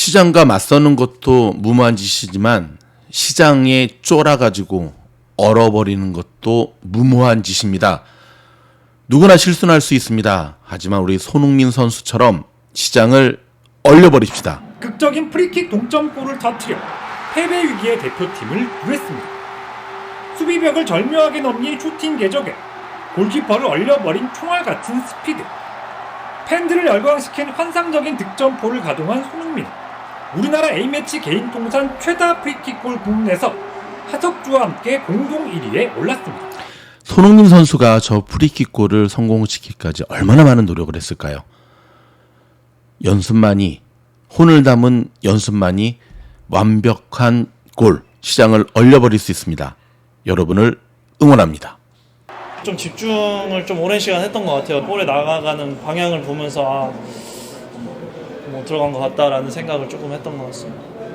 시장과 맞서는 것도 무모한 짓이지만 시장에 쫄아가지고 얼어버리는 것도 무모한 짓입니다. 누구나 실수는 할 수 있습니다. 하지만 우리 손흥민 선수처럼 시장을 얼려버립시다. 극적인 프리킥 동점골을 터뜨려 패배 위기의 대표팀을 구했습니다. 수비벽을 절묘하게 넘긴 슈팅 궤적에 골키퍼를 얼려버린 총알 같은 스피드. 팬들을 열광시킨 환상적인 득점포를 가동한 손흥민. 우리나라 A매치 개인 통산 최다 프리킥골 부문에서 하석주와 함께 공동 1위에 올랐습니다. 손흥민 선수가 저 프리킥골을 성공시키기까지 얼마나 많은 노력을 했을까요? 연습만이 혼을 담은 연습만이 완벽한 골 시장을 얼려버릴 수 있습니다. 여러분을 응원합니다. 좀 집중을 좀 오랜 시간 했던 것 같아요. 볼에 나가는 방향을 보면서 아, 뭐 들어간 것 같다라는 생각을 조금 했던 것 같습니다.